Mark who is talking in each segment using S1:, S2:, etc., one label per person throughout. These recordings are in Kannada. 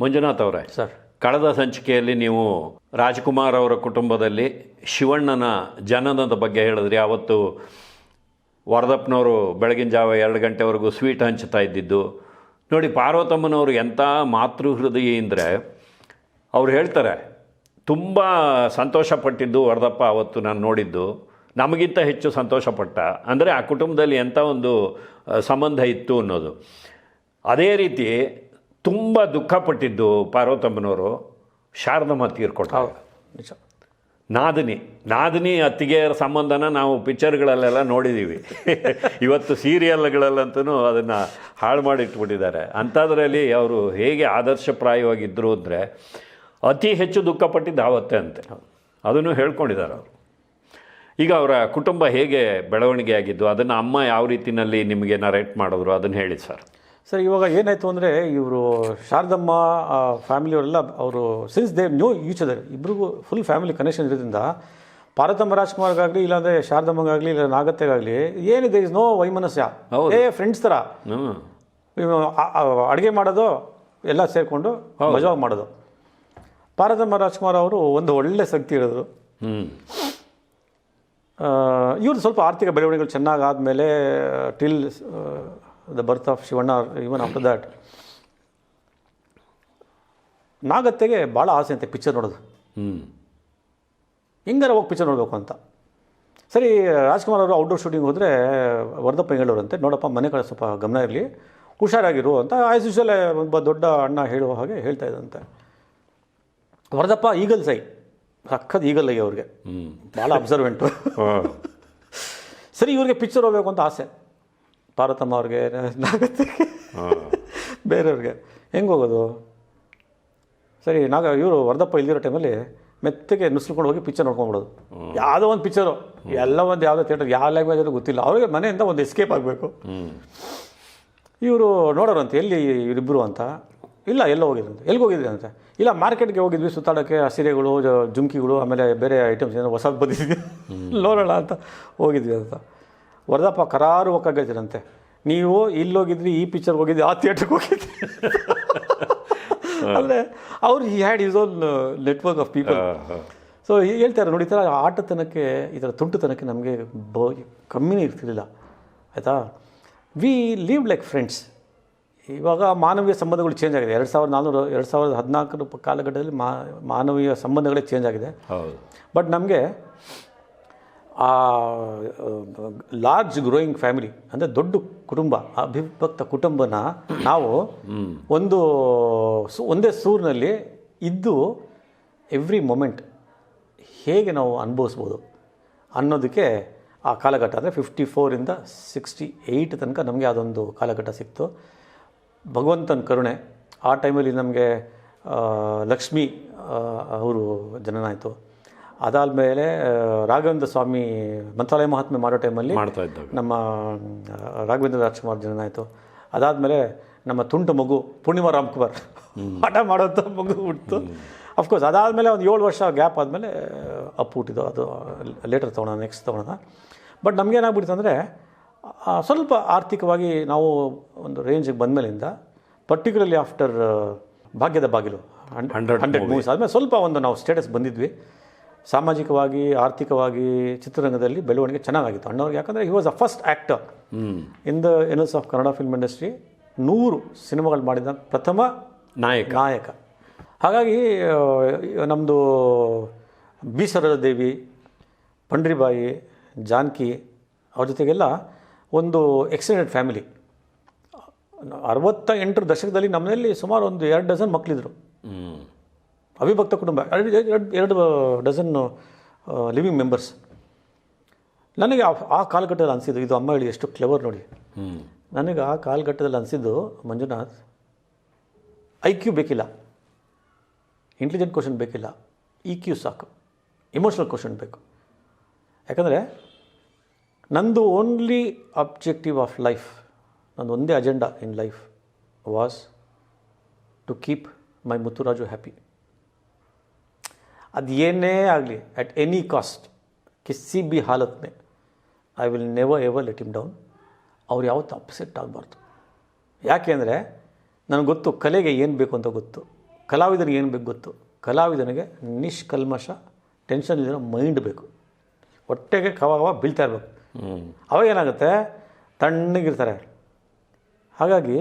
S1: ಮಂಜುನಾಥ್ ಅವರೇ
S2: ಸರ್.
S1: ಕಳೆದ ಸಂಚಿಕೆಯಲ್ಲಿ ನೀವು ರಾಜ್ಕುಮಾರ್ ಅವರ ಕುಟುಂಬದಲ್ಲಿ ಶಿವಣ್ಣನ ಜನನದ ಬಗ್ಗೆ ಹೇಳಿದ್ರಿ. ಆವತ್ತು ವರದಪ್ಪನವರು ಬೆಳಗಿನ ಜಾವ ಎರಡು ಗಂಟೆವರೆಗೂ ಸ್ವೀಟ್ ಹಂಚ್ತಾ ಇದ್ದಿದ್ದು. ನೋಡಿ ಪಾರ್ವತಮ್ಮನವರು ಎಂಥ ಮಾತೃ ಹೃದಯ ಅಂದರೆ ಅವ್ರು ಹೇಳ್ತಾರೆ ತುಂಬ ಸಂತೋಷಪಟ್ಟಿದ್ದು ವರದಪ್ಪ ಅವತ್ತು ನಾನು ನೋಡಿದ್ದು. ನಮಗಿಂತ ಹೆಚ್ಚು ಸಂತೋಷಪಟ್ಟ. ಅಂದರೆ ಆ ಕುಟುಂಬದಲ್ಲಿ ಎಂಥ ಒಂದು ಸಂಬಂಧ ಇತ್ತು ಅನ್ನೋದು. ಅದೇ ರೀತಿ ತುಂಬ ದುಃಖಪಟ್ಟಿದ್ದು ಪಾರ್ವತಮ್ಮನವರು ಶಾರದಮ್ಮ ತೀರ್ಕೊಟ್ಟ
S2: ನಿಜ.
S1: ನಾದಿನಿ ನಾದಿನಿ ಅತ್ತಿಗೆಯರ ಸಂಬಂಧನ ನಾವು ಪಿಕ್ಚರ್ಗಳಲ್ಲೆಲ್ಲ ನೋಡಿದ್ದೀವಿ ಇವತ್ತು ಸೀರಿಯಲ್ಗಳಲ್ಲಂತೂ ಅದನ್ನು ಹಾಳು ಮಾಡಿಟ್ಬಿಟ್ಟಿದ್ದಾರೆ ಅಂಥದ್ರಲ್ಲಿ ಅವರು ಹೇಗೆ ಆದರ್ಶಪ್ರಾಯವಾಗಿದ್ದರು ಅಂದರೆ ಅತಿ ಹೆಚ್ಚು ದುಃಖಪಟ್ಟಿದ್ದು ಆವತ್ತೆ ಅಂತೆ. ಅದನ್ನು ಹೇಳ್ಕೊಂಡಿದ್ದಾರೆ ಅವರು. ಈಗ ಅವರ ಕುಟುಂಬ ಹೇಗೆ ಬೆಳವಣಿಗೆ ಆಗಿದ್ದು ಅದನ್ನು ಅಮ್ಮ ಯಾವ ರೀತಿಯಲ್ಲಿ ನಿಮಗೆ ನರೇಟ್ ಮಾಡಿದ್ರು ಅದನ್ನು ಹೇಳಿ ಸರ್.
S2: ಸರ್ ಇವಾಗ ಏನಾಯಿತು ಅಂದರೆ ಇವರು ಶಾರದಮ್ಮ ಫ್ಯಾಮಿಲಿಯವರೆಲ್ಲ ಅವರು since they knew each other ಇಬ್ರಿಗೂ ಫುಲ್ ಫ್ಯಾಮಿಲಿ ಕನೆಕ್ಷನ್ ಇರೋದ್ರಿಂದ ಪಾರ್ವತಮ್ಮ ರಾಜ್ಕುಮಾರ್ಗಾಗಲಿ ಇಲ್ಲಾಂದರೆ ಶಾರದಮ್ಮಗಾಗಲಿ ಇಲ್ಲ ನಾಗತ್ತೆಗಾಗಲಿ ಏನಿದೆ ಇಸ್ ನೋ ವೈಮನಸ್ಯ. ಏ ಫ್ರೆಂಡ್ಸ್ ಥರ ಅಡುಗೆ ಮಾಡೋದು ಎಲ್ಲ ಸೇರಿಕೊಂಡು ಮಜವಾಗಿ ಮಾಡೋದು. ಪಾರ್ವತಮ್ಮ ರಾಜ್ಕುಮಾರ್ ಅವರು ಒಂದು ಒಳ್ಳೆ ಶಕ್ತಿ ಇರೋದು.
S1: ಹ್ಞೂ
S2: ಇವ್ರು ಸ್ವಲ್ಪ ಆರ್ಥಿಕ ಬೆಳವಣಿಗೆಗಳು ಚೆನ್ನಾಗಿ ಆದಮೇಲೆ till the birth of Shivanna even after that ನಾಗತ್ತೆಗೆ ಭಾಳ ಆಸೆ ಅಂತೆ ಪಿಕ್ಚರ್ ನೋಡೋದು.
S1: ಹ್ಞೂ
S2: ಹಿಂಗಾರ ಹೋಗಿ ಪಿಕ್ಚರ್ ನೋಡಬೇಕು ಅಂತ. ಸರಿ ರಾಜ್ಕುಮಾರ್ ಅವರು ಔಟ್ಡೋರ್ ಶೂಟಿಂಗ್ ಹೋದರೆ ವರದಪ್ಪ ಹೇಳೋರಂತೆ ನೋಡಪ್ಪ ಮನೆ ಕಡೆ ಸ್ವಲ್ಪ ಗಮನ ಇರಲಿ ಹುಷಾರಾಗಿರು ಅಂತ ಆಸ್ ಯೂಶಲ್ ಒಬ್ಬ ದೊಡ್ಡ ಅಣ್ಣ ಹೇಳುವ ಹಾಗೆ ಹೇಳ್ತಾ ಇದ್ದಂತೆ ವರದಪ್ಪ ಈಗಲ್ ಸೈ ಸಖತ್ ಈಗಲ್ ಐ ಅವ್ರಿಗೆ.
S1: ಹ್ಞೂ
S2: ಭಾಳ ಅಬ್ಸರ್ವೆಂಟು ಸರಿ ಇವ್ರಿಗೆ ಪಿಕ್ಚರ್ ಹೋಗ್ಬೇಕು ಅಂತ ಆಸೆ. ಪಾರ್ವತಮ್ಮ ಅವ್ರಿಗೆ ನಾಗತ್ತಿಗೆ ಬೇರೆಯವ್ರಿಗೆ. ಹೆಂಗೆ ಹೋಗೋದು? ಸರಿ ನಾಗ ಇವರು ವರದಪ್ಪ ಇಲ್ದಿರೋ ಟೈಮಲ್ಲಿ ಮೆತ್ತಗೆ ನುಸ್ಲ್ಕೊಂಡು ಹೋಗಿ ಪಿಕ್ಚರ್ ನೋಡ್ಕೊಂಡ್ಬಿಡೋದು. ಯಾವುದೋ ಒಂದು ಪಿಕ್ಚರು ಎಲ್ಲ ಒಂದು ಯಾವುದೋ ಥಿಯೇಟರ್ ಯಾವ ಲ್ಯಾಂಗ್ವೇಜ್ ಅದು ಗೊತ್ತಿಲ್ಲ. ಅವ್ರಿಗೆ ಮನೆಯಿಂದ ಒಂದು ಎಸ್ಕೇಪ್ ಆಗಬೇಕು. ಇವರು ನೋಡೋರಂತೆ ಎಲ್ಲಿ ಇವರಿಬ್ಬರು ಅಂತ? ಇಲ್ಲ ಎಲ್ಲ ಹೋಗಿದ್ರಂತೆ? ಎಲ್ಲಿಗೆ ಹೋಗಿದ್ರಿ ಅಂತ? ಇಲ್ಲ ಮಾರ್ಕೆಟ್ಗೆ ಹೋಗಿದ್ವಿ ಸುತ್ತಾಡೋಕ್ಕೆ ಹಸಿರೆಗಳು ಸೀರೆಗಳು ಜುಮ್ಕಿಗಳು ಆಮೇಲೆ ಬೇರೆ ಐಟಮ್ಸ್ ಏನೋ ಹೊಸದು ಬಂದಿದ್ವಿ ನೋಡೋಣ ಅಂತ ಹೋಗಿದ್ವಿ ಅಂತ. ವರದಪ್ಪ ಕರಾರು ಒಕ್ಕಾಗೈತಿರಂತೆ ನೀವು ಇಲ್ಲಿ ಹೋಗಿದ್ರಿ ಈ ಪಿಕ್ಚರ್ಗೆ ಹೋಗಿದ್ರಿ ಆ ಥಿಯೇಟ್ರಿಗೆ ಹೋಗಿದ್ರಿ. ಅಂದರೆ ಅವ್ರು ಈ had his own network of people so ಹೇಳ್ತಾರೆ ನೋಡಿ ಥರ ಆಟತನಕ್ಕೆ ಈ ಥರ ತುಂಟುತನಕ್ಕೆ ನಮಗೆ ಬ ಕಮ್ಮಿನೇ ಇರ್ತಿರ್ಲಿಲ್ಲ. ಆಯಿತಾ? ವಿ ಲೀವ್ ಲೈಕ್ ಫ್ರೆಂಡ್ಸ್ ಇವಾಗ ಮಾನವೀಯ ಸಂಬಂಧಗಳು ಚೇಂಜ್ ಆಗಿದೆ. ಎರಡು ಸಾವಿರದ ನಾನ್ನೂರು ಎರಡು ಸಾವಿರದ ಹದಿನಾಲ್ಕು ಕಾಲಘಟ್ಟದಲ್ಲಿ ಮಾ ಮಾನವೀಯ ಸಂಬಂಧಗಳೇ ಚೇಂಜ್ ಆಗಿದೆ. ಬಟ್ ನಮಗೆ ಆ ಲಾರ್ಜ್ ಗ್ರೋಯಿಂಗ್ ಫ್ಯಾಮಿಲಿ ಅಂದರೆ ದೊಡ್ಡ ಕುಟುಂಬ, ಅವಿಭಕ್ತ ಕುಟುಂಬನ ನಾವು ಒಂದು ಒಂದೇ ಸೂರಿನಲ್ಲಿ ಇದ್ದು ಎವ್ರಿ ಮೊಮೆಂಟ್ ಹೇಗೆ ನಾವು ಅನುಭವಿಸ್ಬೋದು ಅನ್ನೋದಕ್ಕೆ ಆ ಕಾಲಘಟ್ಟ, ಅಂದರೆ ಫಿಫ್ಟಿ ಫೋರಿಂದ ಸಿಕ್ಸ್ಟಿ ಏಯ್ಟ್ ತನಕ ನಮಗೆ ಅದೊಂದು ಕಾಲಘಟ್ಟ ಸಿಕ್ತು. ಭಗವಂತನ ಕರುಣೆ, ಆ ಟೈಮಲ್ಲಿ ನಮಗೆ ಲಕ್ಷ್ಮಿ ಅವರು ಜನನ ಆಯಿತು ಅದಾದಮೇಲೆ ರಾಘವೇಂದ್ರ ಸ್ವಾಮಿ ಮಂತ್ರಾಲಯ ಮಹಾತ್ಮೆ ಮಾಡೋ ಟೈಮಲ್ಲಿ
S1: ಮಾಡ್ತಾ ಇದ್ದಾಗ.
S2: ನಮ್ಮ ರಾಘವೇಂದ್ರ ರಾಜ್ಕುಮಾರ್ ಜನನ ಆಯಿತು ಅದಾದಮೇಲೆ ನಮ್ಮ ತುಂಟು ಮಗು ಪೂರ್ಣಿಮಾ ರಾಮ್ಕುಮಾರ್ ಹಠ ಮಾಡೋಂಥ ಮಗು ಹುಟ್ಟಿತು ಅಫ್ಕೋರ್ಸ್ ಅದಾದಮೇಲೆ ಒಂದು ಏಳು ವರ್ಷ ಗ್ಯಾಪ್ ಆದಮೇಲೆ ಅಪ್ಪು ಹುಟ್ಟಿದ್ದು. ಅದು ಲೇಟರ್ ತೊಗೊಳೋಣ ನೆಕ್ಸ್ಟ್ ತೊಗೊಳೋಣ ಬಟ್ ನಮಗೇನಾಗ್ಬಿಡ್ತು ಅಂದರೆ ಸ್ವಲ್ಪ ಆರ್ಥಿಕವಾಗಿ ನಾವು ಒಂದು ರೇಂಜಿಗೆ ಬಂದಮೇಲಿಂದ ಪರ್ಟಿಕ್ಯುಲರ್ಲಿ ಆಫ್ಟರ್ ಭಾಗ್ಯದ ಬಾಗಿಲು
S1: ಹಂಡ್ರೆಡ್
S2: ಹಂಡ್ರೆಡ್ ಮೂವೀಸ್ ಆದಮೇಲೆ ಸ್ವಲ್ಪ ಒಂದು ನಾವು ಸ್ಟೇಟಸ್ ಬಂದಿದ್ವಿ. ಸಾಮಾಜಿಕವಾಗಿ ಆರ್ಥಿಕವಾಗಿ ಚಿತ್ರರಂಗದಲ್ಲಿ ಬೆಳವಣಿಗೆ ಚೆನ್ನಾಗಿತ್ತು ಅಣ್ಣವ್ರಿಗೆ ಯಾಕಂದರೆ he was a first actor in the annals of Kannada film industry ನೂರು ಸಿನಿಮಾಗಳು ಮಾಡಿದ ಪ್ರಥಮ
S1: ನಾಯಕ.
S2: ನಾಯಕ. ಹಾಗಾಗಿ ನಮ್ಮದು ಬಿ ದೇವಿ ಪಂಡ್ರಿಬಾಯಿ ಜಾನ್ಕಿ ಅವ್ರ ಜೊತೆಗೆಲ್ಲ ಒಂದು ಎಕ್ಸ್ಟೆಂಡೆಡ್ ಫ್ಯಾಮಿಲಿ ಅರವತ್ತ ಎಂಟರ ದಶಕದಲ್ಲಿ ನಮ್ಮಲ್ಲಿ ಸುಮಾರು ಒಂದು ಎರಡು ಡಜನ್ ಮಕ್ಕಳಿದ್ರು ಅವಿಭಕ್ತ ಕುಟುಂಬ. ಎರಡು ಎರಡು ಡಜನ್ ಲಿವಿಂಗ್ ಮೆಂಬರ್ಸ್ ನನಗೆ ಆ- ಕಾಲಘಟ್ಟದಲ್ಲಿ ಅನಿಸಿದ್ದು ಇದು ಅಮ್ಮ ಹೇಳಿ ಎಷ್ಟು ಕ್ಲೆವರ್ ನೋಡಿ. ನನಗೆ ಆ ಕಾಲಘಟ್ಟದಲ್ಲಿ ಅನಿಸಿದ್ದು ಮಂಜುನಾಥ್ ಐ ಕ್ಯೂ ಬೇಕಿಲ್ಲ. ಇಂಟೆಲಿಜೆಂಟ್ ಕ್ವಶನ್ ಬೇಕಿಲ್ಲ. ಇ ಕ್ಯೂ ಸಾಕು. ಇಮೋಷನಲ್ ಕ್ವಶನ್ ಬೇಕು. ಯಾಕಂದರೆ ನಂದು ಓನ್ಲಿ ಅಬ್ಜೆಕ್ಟಿವ್ ಆಫ್ ಲೈಫ್ ನಂದು ಒಂದೇ agenda in life was to keep my Muthuraju happy ಅದು ಏನೇ ಆಗಲಿ ಅಟ್ ಎನಿ ಕಾಸ್ಟ್ ಕಿಸ್ಸಿ ಬಿ ಹಾಲತ್ May I will never ever let him down ಅವ್ರು ಯಾವತ್ತೂ ಅಪ್ಸೆಟ್ ಆಗಬಾರ್ದು. ಯಾಕೆ ಅಂದರೆ ನನಗೆ ಗೊತ್ತು ಕಲೆಗೆ ಏನು ಬೇಕು ಅಂತ ಗೊತ್ತು. ಕಲಾವಿದನಿಗೆ ಏನು ಬೇಕು ಗೊತ್ತು. ಕಲಾವಿದನಿಗೆ ನಿಷ್ಕಲ್ಮಶ ಟೆನ್ಷನ್ ಇರೋ ಮೈಂಡ್ ಬೇಕು. ಹೊಟ್ಟೆಗೆ ಕವ ಕವ ಬೀಳ್ತಾ ಇರಬೇಕು. ಅವಾಗ ಏನಾಗುತ್ತೆ? ತಣ್ಣಗಿರ್ತಾರೆ. ಹಾಗಾಗಿ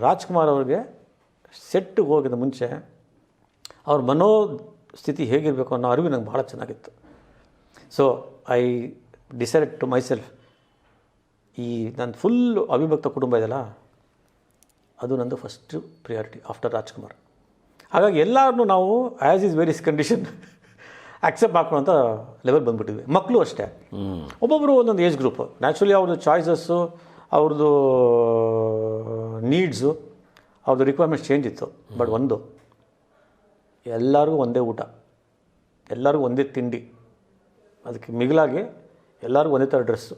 S2: ರಾಜ್ಕುಮಾರ್ ಅವ್ರಿಗೆ ಸೆಟ್ಟಿಗೆ ಹೋಗಿದ ಮುಂಚೆ ಅವ್ರ ಮನೋಸ್ಥಿತಿ ಹೇಗಿರಬೇಕು ಅನ್ನೋ ಅರಿವು ನಂಗೆ ಭಾಳ ಚೆನ್ನಾಗಿತ್ತು. So I decide to myself ಈ ನನ್ನ ಫುಲ್ ಅವಿಭಕ್ತ ಕುಟುಂಬ ಇದೆಯಲ್ಲ ಅದು ನಂದು ಫಸ್ಟ್ ಪ್ರಿಯಾರಿಟಿ ಆಫ್ಟರ್ ರಾಜ್ಕುಮಾರ್. ಹಾಗಾಗಿ ಎಲ್ಲರನ್ನೂ ನಾವು as is various condition accept ಹಾಕೊಳ್ಳೋಂಥ level ಬಂದುಬಿಟ್ಟಿದ್ವಿ. ಮಕ್ಕಳು ಅಷ್ಟೇ. ಒಬ್ಬೊಬ್ಬರು ಒಂದೊಂದು ಏಜ್ ಗ್ರೂಪ್ ನ್ಯಾಚುರಲಿ ಅವ್ರದ್ದು ಚಾಯ್ಸಸ್ಸು ಅವ್ರದ್ದು ನೀಡ್ಸು ಅವ್ರದ್ದು ರಿಕ್ವೈರ್ಮೆಂಟ್ಸ್ ಚೇಂಜ್ ಇತ್ತು. ಬಟ್ ಒಂದು ಎಲ್ಲರಿಗೂ ಒಂದೇ ಊಟ. ಎಲ್ಲರಿಗೂ ಒಂದೇ ತಿಂಡಿ. ಅದಕ್ಕೆ ಮಿಗಿಲಾಗಿ ಎಲ್ಲರಿಗೂ ಒಂದೇ ಥರ ಡ್ರೆಸ್ಸು.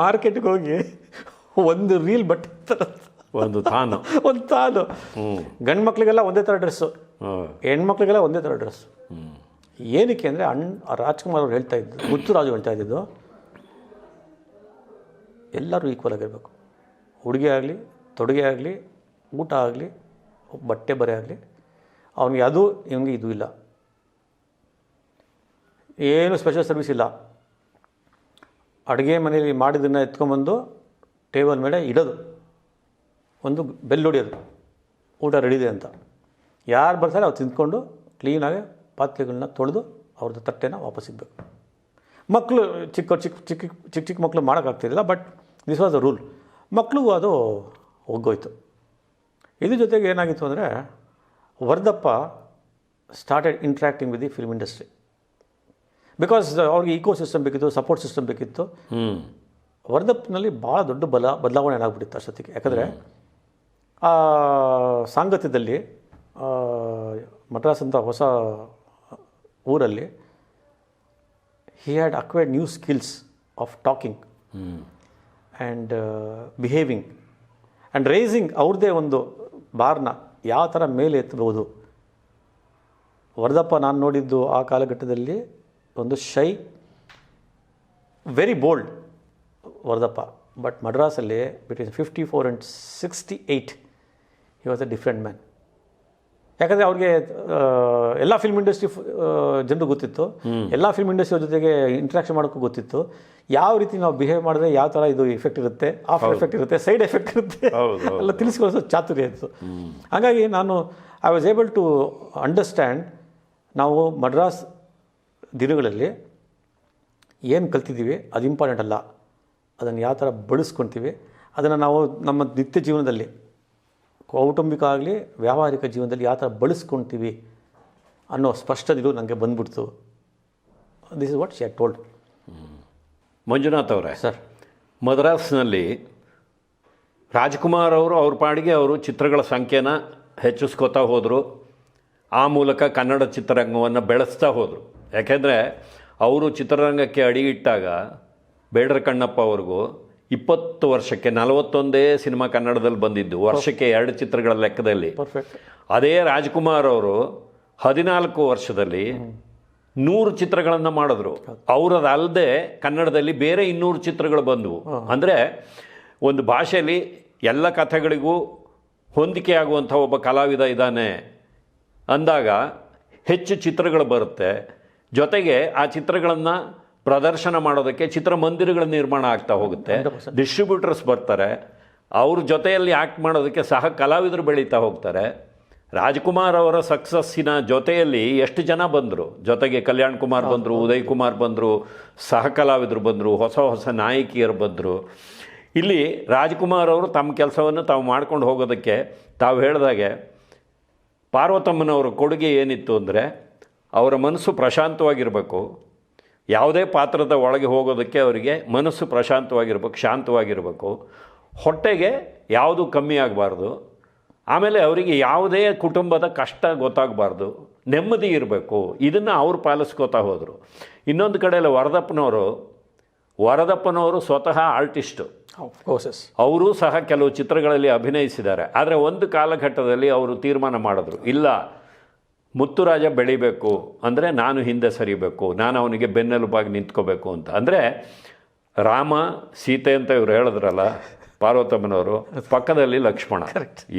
S2: ಮಾರ್ಕೆಟ್ಗೆ ಹೋಗಿ ಒಂದು ರೀಲ್ ಬಟ್ಟೆ ಥರ
S1: ಒಂದು ತಾನು.
S2: ಒಂದು ತಾನು. ಗಂಡು ಮಕ್ಕಳಿಗೆಲ್ಲ ಒಂದೇ ಥರ ಡ್ರೆಸ್ಸು. ಹೆಣ್ಮಕ್ಳಿಗೆಲ್ಲ ಒಂದೇ ಥರ ಡ್ರೆಸ್ ಏನಕ್ಕೆ ಅಂದರೆ ಅಣ್ಣ ರಾಜ್ಕುಮಾರ್ ಅವ್ರು ಹೇಳ್ತಾ ಇದ್ದು ಮುತ್ತುರಾಜು ಹೇಳ್ತಾ ಇದ್ದಿದ್ದು ಎಲ್ಲರೂ ಈಕ್ವಲ್ ಆಗಿರಬೇಕು. ಹುಡುಗಿ ಆಗಲಿ ತೊಡುಗೆ ಆಗಲಿ ಊಟ ಆಗಲಿ ಬಟ್ಟೆ ಬರೆ ಆಗಲಿ, ಅವನಿಗೆ ಅದು, ಇವನಿಗೆ ಇದು ಇಲ್ಲ. ಏನು ಸ್ಪೆಷಲ್ ಸರ್ವಿಸ್ ಇಲ್ಲ. ಅಡುಗೆ ಮನೆಯಲ್ಲಿ ಮಾಡಿದ್ದನ್ನು ಎತ್ಕೊಂಬಂದು ಟೇಬಲ್ ಮೇಲೆ ಇಡೋದು. ಒಂದು ಬೆಲ್ ಹೊಡಿಯೋದು. ಊಟ ರೆಡಿ ಇದೆ ಅಂತ. ಯಾರು ಬರ್ತಾರೆ ಅವ್ರು ತಿಂದ್ಕೊಂಡು ಕ್ಲೀನಾಗಿ ಪಾತ್ರೆಗಳನ್ನ ತೊಳೆದು ಅವ್ರದ್ದು ತಟ್ಟೆನ ವಾಪಸ್ ಇಡಬೇಕು. ಮಕ್ಕಳು ಚಿಕ್ಕ ಚಿಕ್ಕ ಚಿಕ್ಕ ಚಿಕ್ಕ ಚಿಕ್ಕ ಮಕ್ಕಳು ಮಾಡೋಕ್ಕಾಗ್ತಿರಲಿಲ್ಲ but this was the rule ಮಕ್ಕಳಿಗೂ ಅದು ಒಗ್ಗೋಯ್ತು ಇದ್ರ ಜೊತೆಗೆ ಏನಾಗಿತ್ತು ಅಂದರೆ Varadappa started interacting with the film industry because ಅವ್ರಿಗೆ ಈಕೋ ಸಿಸ್ಟಮ್ ಬೇಕಿತ್ತು ಸಪೋರ್ಟ್ ಸಿಸ್ಟಮ್ ಬೇಕಿತ್ತು.
S1: ಹ್ಮ್.
S2: ವರ್ಧಪ್ನಲ್ಲಿ ಭಾಳ ದೊಡ್ಡ ಬಲ ಬದಲಾವಣೆ ಏನಾಗ್ಬಿಟ್ಟಿತ್ತು ಅಷ್ಟೊತ್ತಿಗೆ. ಯಾಕಂದರೆ ಆ ಸಾಂಗತ್ಯದಲ್ಲಿ ಮಡ್ರಾಸ್ ಅಂತ ಹೊಸ ಊರಲ್ಲಿ he had acquired new skills of talking and behaving and raising ಅವ್ರದ್ದೇ ಒಂದು ಬಾರ್ನ ಯಾವ ಥರ ಮೇಲೆ ಎತ್ತಬಹುದು? ವರದಪ್ಪ ನಾನು ನೋಡಿದ್ದು ಆ ಕಾಲಘಟ್ಟದಲ್ಲಿ ಒಂದು shy very bold Varadappa but ಮಡ್ರಾಸಲ್ಲಿ between fifty four and sixty eight he was a different man ಯಾಕಂದರೆ ಅವ್ರಿಗೆ ಎಲ್ಲ ಫಿಲ್ಮ್ ಇಂಡಸ್ಟ್ರಿ ಜನರು ಗೊತ್ತಿತ್ತು. ಎಲ್ಲ ಫಿಲ್ಮ್ ಇಂಡಸ್ಟ್ರಿ ಜೊತೆಗೆ ಇಂಟ್ರಾಕ್ಷನ್ ಮಾಡೋಕ್ಕೂ ಗೊತ್ತಿತ್ತು. ಯಾವ ರೀತಿ ನಾವು ಬಿಹೇವ್ ಮಾಡಿದ್ರೆ ಯಾವ ಥರ ಇದು ಎಫೆಕ್ಟ್ ಇರುತ್ತೆ ಆಫ್ ಎಫೆಕ್ಟ್ ಇರುತ್ತೆ ಸೈಡ್ ಎಫೆಕ್ಟ್ ಇರುತ್ತೆ. ಎಲ್ಲ ತಿಳಿಸ್ಕೊಳ್ಳೋ ಚಾತುರ್ಯ ಇತ್ತು. ಹಾಗಾಗಿ ನಾನು I was able to understand ನಾವು ಮಡ್ರಾಸ್ ದಿನಗಳಲ್ಲಿ ಏನು ಕಲ್ತಿದ್ದೀವಿ ಅದು ಇಂಪಾರ್ಟೆಂಟ್ ಅಲ್ಲ. ಅದನ್ನು ಯಾವ ಥರ ಬಳಸ್ಕೊತೀವಿ ಅದನ್ನು ನಾವು ನಮ್ಮ ನಿತ್ಯ ಜೀವನದಲ್ಲಿ ಕೌಟುಂಬಿಕ ಆಗಲಿ ವ್ಯಾವಹಾರಿಕ ಜೀವನದಲ್ಲಿ ಯಾವ ಥರ ಬಳಸ್ಕೊತೀವಿ ಅನ್ನೋ ಸ್ಪಷ್ಟ ನನಗೆ ಬಂದ್ಬಿಡ್ತು. This is what she told
S1: Manjunath ಅವರೇ
S2: ಸರ್
S1: ಮದ್ರಾಸ್ನಲ್ಲಿ ರಾಜ್ಕುಮಾರ್ ಅವರು ಅವ್ರ ಪಾಡಿಗೆ ಅವರು ಚಿತ್ರಗಳ ಸಂಖ್ಯೆನ ಹೆಚ್ಚಿಸ್ಕೋತಾ ಹೋದರು. ಆ ಮೂಲಕ ಕನ್ನಡ ಚಿತ್ರರಂಗವನ್ನು ಬೆಳೆಸ್ತಾ ಹೋದರು. ಯಾಕೆಂದರೆ ಅವರು ಚಿತ್ರರಂಗಕ್ಕೆ ಅಡಿಯಿಟ್ಟಾಗ ಬೇಡರ ಕಣ್ಣಪ್ಪ ಅವ್ರಿಗೂ ಇಪ್ಪತ್ತು ವರ್ಷಕ್ಕೆ ನಲವತ್ತೊಂದೇ ಸಿನಿಮಾ ಕನ್ನಡದಲ್ಲಿ ಬಂದಿದ್ದು ವರ್ಷಕ್ಕೆ ಎರಡು ಚಿತ್ರಗಳ ಲೆಕ್ಕದಲ್ಲಿ. ಅದೇ ರಾಜ್ಕುಮಾರ್ ಅವರು ಹದಿನಾಲ್ಕು ವರ್ಷದಲ್ಲಿ ನೂರು ಚಿತ್ರಗಳನ್ನು ಮಾಡಿದ್ರು. ಅವರದಲ್ಲದೆ ಕನ್ನಡದಲ್ಲಿ ಬೇರೆ ಇನ್ನೂರು ಚಿತ್ರಗಳು ಬಂದವು. ಅಂದರೆ ಒಂದು ಭಾಷೆಯಲ್ಲಿ ಎಲ್ಲ ಕಥೆಗಳಿಗೂ ಹೊಂದಿಕೆ ಆಗುವಂಥ ಒಬ್ಬ ಕಲಾವಿದ ಇದ್ದಾನೆ ಅಂದಾಗ ಹೆಚ್ಚು ಚಿತ್ರಗಳು ಬರುತ್ತೆ. ಜೊತೆಗೆ ಆ ಚಿತ್ರಗಳನ್ನು ಪ್ರದರ್ಶನ ಮಾಡೋದಕ್ಕೆ ಚಿತ್ರಮಂದಿರಗಳ ನಿರ್ಮಾಣ ಆಗ್ತಾ ಹೋಗುತ್ತೆ. ಡಿಸ್ಟ್ರಿಬ್ಯೂಟರ್ಸ್ ಬರ್ತಾರೆ. ಅವ್ರ ಜೊತೆಯಲ್ಲಿ ಆ್ಯಕ್ಟ್ ಮಾಡೋದಕ್ಕೆ ಸಹ ಕಲಾವಿದರು ಬೆಳೀತಾ ಹೋಗ್ತಾರೆ. ರಾಜ್ಕುಮಾರ್ ಅವರ ಸಕ್ಸಸ್ಸಿನ ಜೊತೆಯಲ್ಲಿ ಎಷ್ಟು ಜನ ಬಂದರು? ಜೊತೆಗೆ ಕಲ್ಯಾಣ್ ಕುಮಾರ್ ಬಂದರು ಉದಯ್ ಕುಮಾರ್ ಬಂದರು ಸಹ ಕಲಾವಿದರು ಬಂದರು ಹೊಸ ಹೊಸ ನಾಯಕಿಯರು ಬಂದರು. ಇಲ್ಲಿ ರಾಜ್ಕುಮಾರ್ ಅವರು ತಮ್ಮ ಕೆಲಸವನ್ನು ತಾವು ಮಾಡ್ಕೊಂಡು ಹೋಗೋದಕ್ಕೆ ತಾವು ಹೇಳಿದಾಗೆ ಪಾರ್ವತಮ್ಮನವರ ಕೊಡುಗೆ ಏನಿತ್ತು ಅಂದರೆ ಅವರ ಮನಸ್ಸು ಪ್ರಶಾಂತವಾಗಿರಬೇಕು. ಯಾವುದೇ ಪಾತ್ರದ ಒಳಗೆ ಹೋಗೋದಕ್ಕೆ ಅವರಿಗೆ ಮನಸ್ಸು ಪ್ರಶಾಂತವಾಗಿರ್ಬೇಕು ಶಾಂತವಾಗಿರಬೇಕು. ಹೊಟ್ಟೆಗೆ ಯಾವುದು ಕಮ್ಮಿ ಆಗಬಾರ್ದು. ಆಮೇಲೆ ಅವರಿಗೆ ಯಾವುದೇ ಕುಟುಂಬದ ಕಷ್ಟ ಗೊತ್ತಾಗಬಾರ್ದು. ನೆಮ್ಮದಿ ಇರಬೇಕು. ಇದನ್ನು ಅವರು ಪಾಲಿಸ್ಕೋತಾ ಹೋದರು. ಇನ್ನೊಂದು ಕಡೆಯಲ್ಲಿ ವರದಪ್ಪನವರು ವರದಪ್ಪನವರು ಸ್ವತಃ ಆರ್ಟಿಸ್ಟು.
S2: ಕೋಸಸ್
S1: ಅವರೂ ಸಹ ಕೆಲವು ಚಿತ್ರಗಳಲ್ಲಿ ಅಭಿನಯಿಸಿದ್ದಾರೆ. ಆದರೆ ಒಂದು ಕಾಲಘಟ್ಟದಲ್ಲಿ ಅವರು ತೀರ್ಮಾನ ಮಾಡಿದ್ರು. ಇಲ್ಲ ಮುತ್ತುರಾಜ ಬೆಳಿಬೇಕು ಅಂದರೆ ನಾನು ಹಿಂದೆ ಸರಿಬೇಕು ನಾನು ಅವನಿಗೆ ಬೆನ್ನೆಲುಬಾಗಿ ನಿಂತ್ಕೋಬೇಕು ಅಂತ. ಅಂದರೆ ರಾಮ ಸೀತೆ ಅಂತ ಇವರು ಹೇಳಿದ್ರಲ್ಲ ಪಾರ್ವತಮ್ಮನವರು ಪಕ್ಕದಲ್ಲಿ ಲಕ್ಷ್ಮಣ.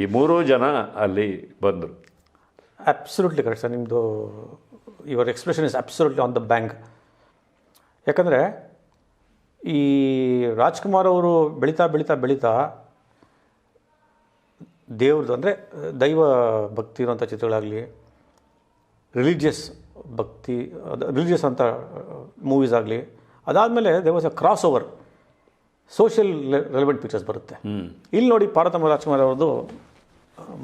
S1: ಈ ಮೂರೂ ಜನ ಅಲ್ಲಿ ಬಂದರು.
S2: ಅಬ್ಸಲ್ಯೂಟ್ಲಿ ಕರೆಕ್ಟ್ ಸರ್ ನಿಮ್ಮದು your expression is absolutely on the bank ಯಾಕಂದರೆ ಈ ರಾಜ್ಕುಮಾರ್ ಅವರು ಬೆಳೀತಾ ಬೆಳೀತಾ ಬೆಳೀತಾ ದೇವ್ರದ್ದು ಅಂದರೆ ದೈವ ಭಕ್ತಿ ಇರುವಂಥ ಚಿತ್ರಗಳಾಗಲಿ ರಿಲಿಜಿಯಸ್ ಭಕ್ತಿ ರಿಲಿಜಿಯಸ್ ಅಂತ ಮೂವೀಸ್ ಆಗಲಿ ಅದಾದಮೇಲೆ they was a crossover social relevant pictures ಬರುತ್ತೆ. ಇಲ್ಲಿ ನೋಡಿ ಪಾರ್ವತಮ್ಮ ರಾಜ್ಕುಮಾರ್ ಅವ್ರದ್ದು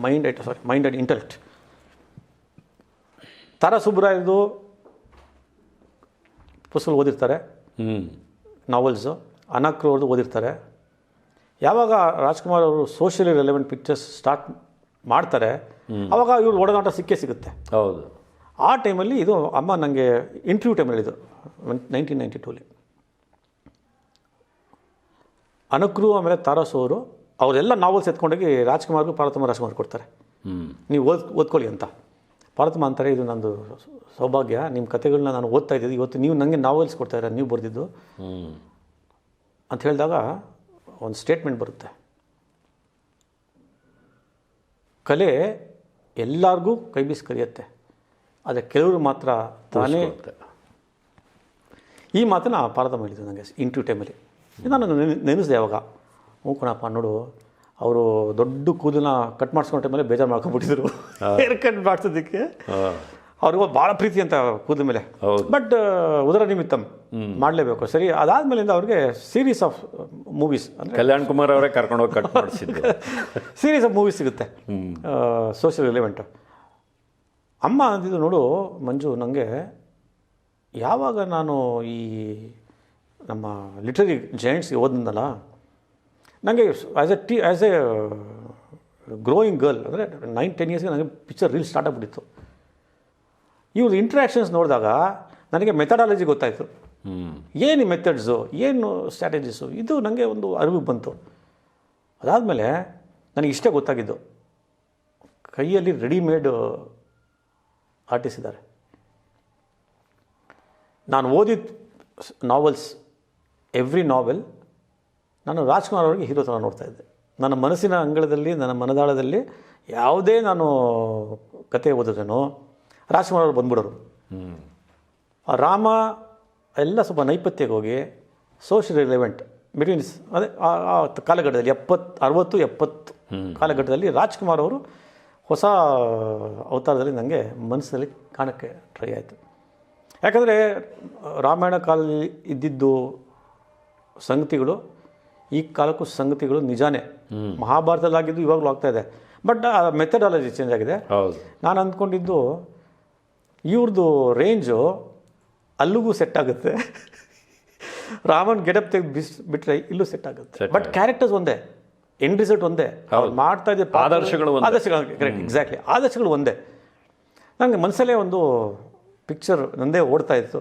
S2: mind I'd sorry mind and intellect Tara ಸುಬ್ಬರಾಯದು ಪುಸ್ತಕ ಓದಿರ್ತಾರೆ. ನಾವೆಲ್ಸು ಅನಕ್ರು ಅವ್ರದ್ದು ಓದಿರ್ತಾರೆ. ಯಾವಾಗ ರಾಜ್ಕುಮಾರ್ ಅವರು ಸೋಷಿಯಲಿ ರೆಲೆವೆಂಟ್ ಪಿಕ್ಚರ್ಸ್ ಸ್ಟಾರ್ಟ್ ಮಾಡ್ತಾರೆ ಅವಾಗ ಇವ್ರು ಒಡನಾಟ ಸಿಕ್ಕೇ ಸಿಗುತ್ತೆ.
S1: ಹೌದು.
S2: ಆ ಟೈಮಲ್ಲಿ ಇದು ಅಮ್ಮ ನನಗೆ ಇಂಟರ್ವ್ಯೂ ಟೈಮಲ್ಲಿ ಇದು ನೈನ್ಟೀನ್ ನೈಂಟಿ ಟೂಲಿ ಅನಕ್ರು ಆಮೇಲೆ ತಾರಾಸು ಅವರು ಅವರೆಲ್ಲ ನಾವೆಲ್ಸ್ ಎತ್ಕೊಂಡೋಗಿ ರಾಜ್ಕುಮಾರ್ಗೂ ಪಾರ್ವತಮ್ಮ ರಾಜ್ಕುಮಾರ್ ಕೊಡ್ತಾರೆ. ನೀವು ಓದ್ ಓದ್ಕೊಳ್ಳಿ ಅಂತ. ಪಾರ್ವತಮ್ಮ ಅಂತಾರೆ ಇದು ನಂದು ಸೌಭಾಗ್ಯ ನಿಮ್ಮ ಕಥೆಗಳನ್ನ ನಾನು ಓದ್ತಾ ಇದ್ದಿದ್ದು ಇವತ್ತು ನೀವು ನನಗೆ ನಾವೆಲ್ಸ್ ಕೊಡ್ತಾ ಇದ್ದಾರೆ ನೀವು ಬರೆದಿದ್ದು. ಅಂತ ಹೇಳಿದಾಗ ಒಂದು ಸ್ಟೇಟ್ಮೆಂಟ್ ಬರುತ್ತೆ. ಕಲೆ ಎಲ್ಲರಿಗೂ ಕೈ ಬೀಸಿ ಕರೆಯುತ್ತೆ. ಆದರೆ ಕೆಲವರು ಮಾತ್ರ ತಾನೇ ಈ ಮಾತನ್ನ ಪಾರದ ಹೇಳಿದ್ರು ನನಗೆ ಇಂಟ್ರ್ಯೂ ಟೈಮಲ್ಲಿ ನಾನು ನೆನೆಸಿದೆ ಯಾವಾಗ ಹ್ಞೂ ಕಣಪ್ಪ ನೋಡು ಅವರು ದೊಡ್ಡ ಕೂದಲನ್ನ ಕಟ್ ಮಾಡಿಸ್ಕೊಂಡ ಟೈಮಲ್ಲಿ ಬೇಜಾರು ಮಾಡ್ಕೊಂಡ್ಬಿಟ್ಟಿದ್ರು. Hair cut ಮಾಡಿಸೋದಕ್ಕೆ. ಅವ್ರಿಗೂ ಭಾಳ ಪ್ರೀತಿ ಅಂತ ಕೂದಲ ಮೇಲೆ. ಬಟ್ ಉದರ ನಿಮಿತ್ತಂ ಮಾಡಲೇಬೇಕು. ಸರಿ ಅದಾದ್ಮೇಲಿಂದ ಅವ್ರಿಗೆ ಸೀರೀಸ್ ಆಫ್ ಮೂವೀಸ್ ಅಂದರೆ
S1: ಕಲ್ಯಾಣ್ ಕುಮಾರ್ ಅವರೇ ಕರ್ಕೊಂಡೋಗಿ ಕಟ್ ಮಾಡಿಸಿದ್ದು.
S2: ಸೀರೀಸ್ ಆಫ್ ಮೂವೀಸ್ ಸಿಗುತ್ತೆ. ಸೋಷಿಯಲ್ ರಿಲೆವೆಂಟ್ ಅಮ್ಮ ಅಂದಿದ್ದು ನೋಡು ಮಂಜು ನನಗೆ ಯಾವಾಗ ನಾನು ಈ ನಮ್ಮ ಲಿಟ್ರರಿ ಜೈಂಟ್ಸ್ಗೆ ಓದಿದ್ನಲ್ಲ ನನಗೆ as a T as a growing girl ಅಂದರೆ ನೈನ್ ಟೆನ್ ಇಯರ್ಸ್ಗೆ ನನಗೆ ಪಿಕ್ಚರ್ ರೀಲ್ ಸ್ಟಾರ್ಟ್ ಆಗಿಬಿಟ್ಟಿತ್ತು. ಇವ್ರ ಇಂಟ್ರ್ಯಾಕ್ಷನ್ಸ್ ನೋಡಿದಾಗ ನನಗೆ ಮೆಥಡಾಲಜಿ ಗೊತ್ತಾಯಿತು. ಏನು ಮೆಥಡ್ಸು ಏನು ಸ್ಟ್ರಾಟಜೀಸು ಇದು ನನಗೆ ಒಂದು ಅರಿವು ಬಂತು. ಅದಾದಮೇಲೆ ನನಗೆ ಇಷ್ಟೇ ಗೊತ್ತಾಗಿದ್ದು. ಕೈಯಲ್ಲಿ ರೆಡಿಮೇಡ್ ಆರ್ಟಿಸ್ಟ್ ಇದ್ದಾರೆ ನಾನು ಓದಿದ ನಾವೆಲ್ಸ್ ಎವ್ರಿ ನಾವೆಲ್ ನಾನು ರಾಜ್ಕುಮಾರ್ ಅವರಿಗೆ ಹೀರೋ ಥರ ನೋಡ್ತಾ ಇದ್ದೆ. ನನ್ನ ಮನಸ್ಸಿನ ಅಂಗಳದಲ್ಲಿ ನನ್ನ ಮನದಾಳದಲ್ಲಿ ಯಾವುದೇ ನಾನು ಕತೆ ಓದಿದ್ರೇನೋ ರಾಜ್ಕುಮಾರ್ ಅವರು ಬಂದ್ಬಿಡೋರು. ರಾಮ ಎಲ್ಲ ಸ್ವಲ್ಪ ನೈಪಥ್ಯಕ್ಕೆ ಹೋಗಿ ಸೋಷಿಯಲ್ ರಿಲೆವೆಂಟ್ ಬಿಟ್ವೀನ್ಸ್ ಅದೇ ಆ ಆ ಕಾಲಘಟ್ಟದಲ್ಲಿ ಎಪ್ಪತ್ತು ಅರವತ್ತು ಎಪ್ಪತ್ತು ಕಾಲಘಟ್ಟದಲ್ಲಿ ರಾಜ್ಕುಮಾರ್ ಅವರು ಹೊಸ ಅವತಾರದಲ್ಲಿ ನನಗೆ ಮನಸ್ಸಲ್ಲಿ ಕಾಣೋಕ್ಕೆ ಟ್ರೈ ಆಯಿತು. ಯಾಕಂದರೆ ರಾಮಾಯಣ ಕಾಲದಲ್ಲಿ ಇದ್ದಿದ್ದು ಸಂಗತಿಗಳು ಈ ಕಾಲಕ್ಕೂ ಸಂಗತಿಗಳು ನಿಜಾನೇ. ಮಹಾಭಾರತದಲ್ಲಾಗಿದ್ದು ಇವಾಗಲೂ ಆಗ್ತಾ ಇದೆ. ಬಟ್ ಆ ಮೆಥಡಾಲಜಿ ಚೇಂಜ್ ಆಗಿದೆ. ನಾನು ಅಂದ್ಕೊಂಡಿದ್ದು ಇವ್ರದ್ದು ರೇಂಜು ಅಲ್ಲಿಗೂ ಸೆಟ್ ಆಗುತ್ತೆ. ರಾಮನ್ ಗೆಟಪ್ ತೆಗೆದು ಬಿಸ್ ಬಿಟ್ಟರೆ ಇಲ್ಲೂ ಸೆಟ್ ಆಗುತ್ತೆ. ಬಟ್ ಕ್ಯಾರೆಕ್ಟರ್ಸ್ ಒಂದೇ. ಎಂಡ್ ರಿಸಲ್ಟ್ ಒಂದೇ. ಅವ್ರು ಮಾಡ್ತಾ ಇದ್ದ
S1: ಆದರ್ಶಗಳು.
S2: ಆದರ್ಶಗಳು ಕರೆಕ್ಟ್ ಎಕ್ಸಾಕ್ಟ್ಲಿ ಆದರ್ಶಗಳು ಒಂದೇ. ನನಗೆ ಮನಸ್ಸಲ್ಲೇ ಒಂದು ಪಿಕ್ಚರ್ ನಂದೇ ಓಡ್ತಾ ಇತ್ತು.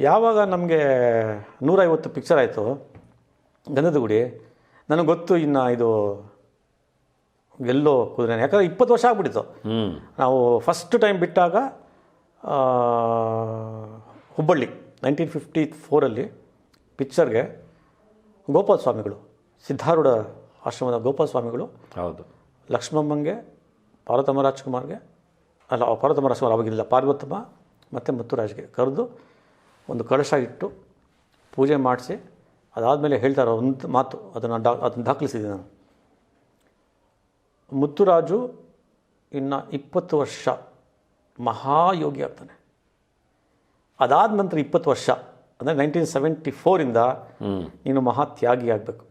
S2: ಯಾವಾಗ ನಮಗೆ ನೂರೈವತ್ತು ಪಿಕ್ಚರ್ ಆಯಿತು ಗಂಧದ ಗುಡಿ ನನಗೆ ಗೊತ್ತು ಇನ್ನು ಇದು ಎಲ್ಲೋ ಕುದುರೆ ಯಾಕಂದರೆ ಇಪ್ಪತ್ತು ವರ್ಷ ಆಗ್ಬಿಟ್ಟಿತ್ತು. ನಾವು ಫಸ್ಟ್ ಟೈಮ್ ಬಿಟ್ಟಾಗ ಹುಬ್ಬಳ್ಳಿ ನೈನ್ಟೀನ್ ಫಿಫ್ಟಿ ಫೋರಲ್ಲಿ ಪಿಕ್ಚರ್ಗೆ ಗೋಪಾಲ ಸ್ವಾಮಿಗಳು ಸಿದ್ಧಾರೂಢ ಆಶ್ರಮದ ಗೋಪಾಲ ಸ್ವಾಮಿಗಳು
S1: ಹೌದು.
S2: ಲಕ್ಷ್ಮಮ್ಮಂಗೆ ಪಾರ್ವತಮ್ಮ ರಾಜ್ಕುಮಾರ್ಗೆ ಅಲ್ಲ ಪಾರ್ವತಮ್ಮ ರಾಜ್ಕುಮಾರ್ ಅವಾಗಿಲ್ಲ ಪಾರ್ವತಮ್ಮ ಮತ್ತು ಮುತ್ತುರಾಜ್ಗೆ ಕರೆದು ಒಂದು ಕಳಶ ಇಟ್ಟು ಪೂಜೆ ಮಾಡಿಸಿ ಅದಾದಮೇಲೆ ಹೇಳ್ತಾರೆ ಒಂದು ಮಾತು ಅದನ್ನು ಡಾ ಅದನ್ನು ದಾಖಲಿಸಿದೆ ನಾನು. ಮುತ್ತುರಾಜು ಇನ್ನು ಇಪ್ಪತ್ತು ವರ್ಷ ಮಹಾಯೋಗಿ ಆಗ್ತಾನೆ. ಅದಾದ ನಂತರ ಇಪ್ಪತ್ತು ವರ್ಷ ಅಂದರೆ ನೈನ್ಟೀನ್ ಸೆವೆಂಟಿ ಫೋರಿಂದ ನೀನು ಮಹಾತ್ಯಾಗಿ ಆಗಬೇಕು.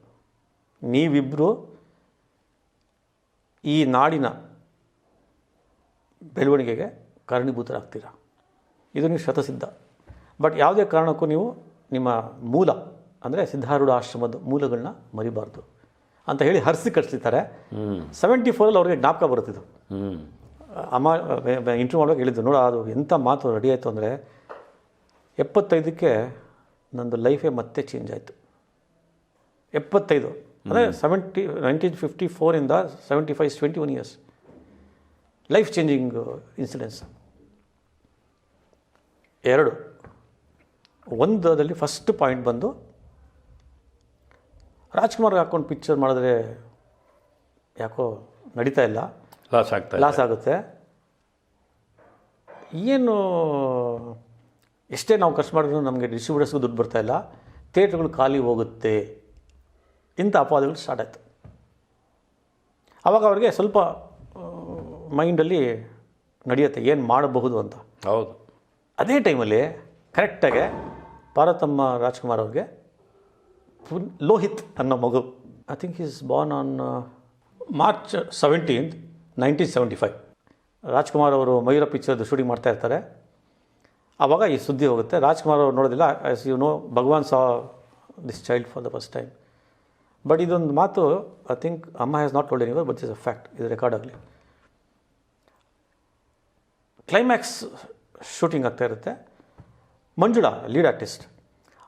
S2: ನೀವಿಬ್ಬರು ಈ ನಾಡಿನ ಬೆಳವಣಿಗೆಗೆ ಕಾರಣೀಭೂತರಾಗ್ತೀರ? ಇದು ನೀವು ಶತಸಿದ್ಧ. ಬಟ್ ಯಾವುದೇ ಕಾರಣಕ್ಕೂ ನೀವು ನಿಮ್ಮ ಮೂಲ ಅಂದರೆ ಸಿದ್ಧಾರೂಢ ಆಶ್ರಮದ ಮೂಲಗಳನ್ನ ಮರಿಬಾರ್ದು ಅಂತ ಹೇಳಿ ಹರಿಸಿ ಕಳಿಸ್ತಿರ್ತಾರೆ.
S1: ಹ್ಞೂ
S2: ಸೆವೆಂಟಿ ಫೋರಲ್ಲಿ ಅವ್ರಿಗೆ ಜ್ಞಾಪಕ ಬರುತ್ತಿದ್ದು ಅಮ್ಮ ಇಂಟರ್ವ್ಯೂ ಮಾಡುವಾಗ ಹೇಳಿದ್ದು ನೋಡು ಅದು ಎಂಥ ಮಾತು ರೆಡಿ ಆಯಿತು ಅಂದರೆ ಎಪ್ಪತ್ತೈದಕ್ಕೆ ನಂದು ಲೈಫೇ ಮತ್ತೆ ಚೇಂಜ್ ಆಯಿತು. ಎಪ್ಪತ್ತೈದು. ಅಂದರೆ seventy nineteen fifty ಫೋರಿಂದ seventy five twenty one years life changing incidents ಎರಡು. ಒಂದರಲ್ಲಿ ಫಸ್ಟ್ ಪಾಯಿಂಟ್ ಬಂದು ರಾಜ್ಕುಮಾರ್ಗೆ ಹಾಕ್ಕೊಂಡು ಪಿಕ್ಚರ್ ಮಾಡಿದ್ರೆ ಯಾಕೋ ನಡೀತಾ ಇಲ್ಲ.
S1: ಲಾಸ್ ಆಗ್ತಾ
S2: ಲಾಸ್ ಆಗುತ್ತೆ. ಏನು ಎಷ್ಟೇ ನಾವು ಖರ್ಚು ಮಾಡಿದ್ರು ನಮಗೆ ಡಿಸ್ಟ್ರಿಬ್ಯೂಟರ್ಸ್ಗೂ ದುಡ್ಡು ಬರ್ತಾ ಇಲ್ಲ. ಥಿಯೇಟ್ರ್ಗಳು ಖಾಲಿ ಹೋಗುತ್ತೆ. ಇಂಥ ಅಪವಾದಗಳು ಸ್ಟಾರ್ಟ್ ಆಯಿತು. ಆವಾಗ ಅವ್ರಿಗೆ ಸ್ವಲ್ಪ ಮೈಂಡಲ್ಲಿ ನಡೆಯುತ್ತೆ ಏನು ಮಾಡಬಹುದು ಅಂತ.
S1: ಹೌದು.
S2: ಅದೇ ಟೈಮಲ್ಲಿ ಕರೆಕ್ಟಾಗಿ ಪಾರತಮ್ಮ ರಾಜ್ಕುಮಾರ್ ಅವ್ರಿಗೆ ಪುನ್- ಲೋಹಿತ್ ಅನ್ನೋ ಮಗು I think is born on March seventeenth nineteen seventy five Rajkumar ಅವರು ಮಯೂರ ಪಿಕ್ಚರ್ದು ಶೂಟಿಂಗ್ ಮಾಡ್ತಾ ಇರ್ತಾರೆ. ಆವಾಗ ಈ ಸುದ್ದಿ ಹೋಗುತ್ತೆ. ರಾಜ್ಕುಮಾರ್ ಅವರು ನೋಡೋದಿಲ್ಲ. As you know Bhagwan saw this child for the first time but ಇದೊಂದು ಮಾತು ಐ ಥಿಂಕ್ ಅಮ್ಮ has not told anywhere but is a fact ಇದು ರೆಕಾರ್ಡ್ ಆಗಲಿ. ಕ್ಲೈಮ್ಯಾಕ್ಸ್ ಶೂಟಿಂಗ್ ಆಗ್ತಾ ಇರುತ್ತೆ. ಮಂಜುಳಾ ಲೀಡ್ ಆರ್ಟಿಸ್ಟ್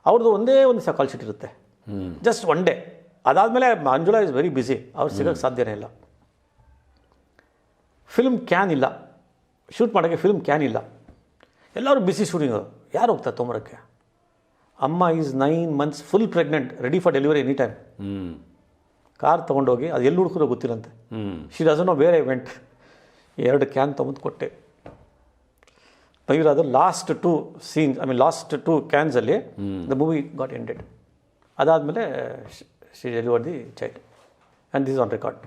S2: ಅವ್ರದ್ದು ಒಂದೇ ಒಂದು ಸಹ ಕಾಲ್ ಶೀಟ್ ಇರುತ್ತೆ ಜಸ್ಟ್ ಒನ್ ಡೇ ಅದಾದಮೇಲೆ ಮಂಜುಳಾ ಇಸ್ ವೆರಿ ಬ್ಯುಸಿ ಅವ್ರು ಸಿಗೋಕ್ಕೆ ಸಾಧ್ಯನೇ ಇಲ್ಲ. ಫಿಲ್ಮ್ ಕ್ಯಾನ್ ಇಲ್ಲ. ಶೂಟ್ ಮಾಡೋಕ್ಕೆ ಫಿಲ್ಮ್ ಕ್ಯಾನ್ ಇಲ್ಲ. ಎಲ್ಲರೂ ಬಿಸಿ ಶೂಟಿಂಗ್ ಯಾರು ಹೋಗ್ತಾರೆ ತೊಂಬರಕ್ಕೆ? ಅಮ್ಮ is nine months full pregnant ready for delivery any time car ತೊಗೊಂಡೋಗಿ ಅದು ಎಲ್ಲಿ ಹುಡುಕರೋ
S1: ಹ್ಞೂ
S2: ಶಿ ಡಸನೋ ಬೇರೆ ಇವೆಂಟ್ ಎರಡು ಕ್ಯಾನ್ ತೊಗೊಂಡು ಕೊಟ್ಟೆ. ಅದು last two scenes I mean last two ಕ್ಯಾನ್ಸಲ್ಲಿ the movie got ended ಅದಾದಮೇಲೆ she deliver the child and this on record